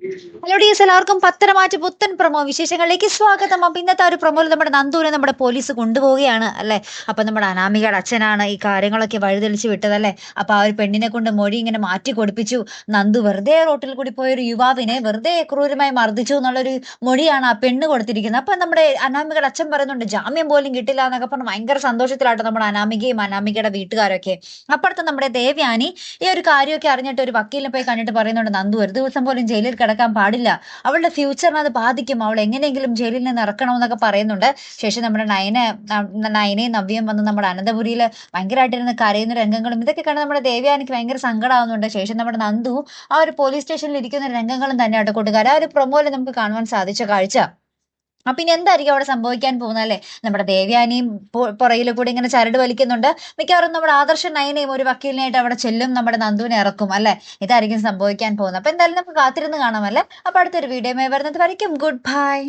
Hello D S എല്ലാവർക്കും പത്തനമാറ്റ് പുത്തൻ promo വിശേഷങ്ങളിലേക്ക് സ്വാഗതം. അപ്പം ഇന്നത്തെ ഒരു പ്രമോയിൽ നമ്മുടെ നന്ദൂരെ നമ്മുടെ പോലീസ് കൊണ്ടുപോവുകയാണ് അല്ലേ? അപ്പം നമ്മുടെ അനാമികയുടെ അച്ഛനാണ് ഈ കാര്യങ്ങളൊക്കെ വഴിതെളിച്ച് വിട്ടതല്ലേ അപ്പം ആ ഒരു പെണ്ണിനെ കൊണ്ട് മൊഴി ഇങ്ങനെ മാറ്റി കൊടുപ്പിച്ചു. നന്ദു വെറുതെ റോട്ടിൽ കൂടി പോയൊരു യുവാവിനെ വെറുതെ ക്രൂരമായി മർദ്ദിച്ചു എന്നുള്ളൊരു മൊഴിയാണ് ആ പെണ്ണ് കൊടുത്തിരിക്കുന്നത്. അപ്പം നമ്മുടെ അനാമികയുടെ അച്ഛൻ പറയുന്നുണ്ട് ജാമ്യം പോലും കിട്ടില്ല എന്നൊക്കെ പറഞ്ഞ് ഭയങ്കര സന്തോഷത്തിലാട്ടോ നമ്മുടെ അനാമികയും അനാമികയുടെ വീട്ടുകാരൊക്കെ. അപ്പുറത്ത് നമ്മുടെ ദേവ്യാനി ഈ ഒരു കാര്യമൊക്കെ അറിഞ്ഞിട്ട് ഒരു വക്കീലിനെ പോയി കണ്ടിട്ട് പറയുന്നുണ്ട് നന്ദു ഒരു ദിവസം പോലും ജയിലിൽ കിടക്കാൻ പാടില്ല. അവളുടെ ഫ്യൂച്ചറിനെ അത് ബാധിക്കും. അവൾ എങ്ങനെയെങ്കിലും ജയിലിൽ നിന്ന് ഇറക്കണമെന്നൊക്കെ പറയുന്നുണ്ട്. ശേഷം നമ്മുടെ നയന നയനയും നവ്യം വന്ന് നമ്മുടെ അനന്തപുരിയിൽ ഭയങ്കരമായിട്ടിരുന്ന് കരയുന്ന രംഗങ്ങളും ഇതൊക്കെ കണ്ട് നമ്മുടെ ദേവ്യാനിക്ക് ഭയങ്കര സങ്കടമാവുന്നുണ്ട് ശേഷം നമ്മുടെ നന്ദു ആ ഒരു പോലീസ് സ്റ്റേഷനിൽ ഇരിക്കുന്ന രംഗങ്ങളും തന്നെയാണ് കൂട്ടുകാർ ആ ഒരു പ്രൊമോയിൽ നമുക്ക് കാണുവാൻ സാധിച്ച കാഴ്ച. അപ്പൊ ഇനി എന്തായിരിക്കും അവിടെ സംഭവിക്കാൻ പോകുന്നത് അല്ലേ? നമ്മുടെ ദേവ്യാനിയും പുറയിൽ കൂടി ഇങ്ങനെ ചരട് വലിക്കുന്നുണ്ട്. മിക്കവാറും നമ്മുടെ ആദർശ നയനയും ഒരു വക്കീലിനായിട്ട് അവിടെ ചെല്ലും നമ്മുടെ നന്ദുവിനെ ഇറക്കും അല്ലെ? ഇതായിരിക്കും സംഭവിക്കാൻ പോകുന്നത്. അപ്പൊ എന്തായാലും നമുക്ക് കാത്തിരുന്ന് കാണാമല്ലേ അപ്പൊ അടുത്തൊരു വീഡിയോ വരുന്നത് വരയ്ക്കും. Good bye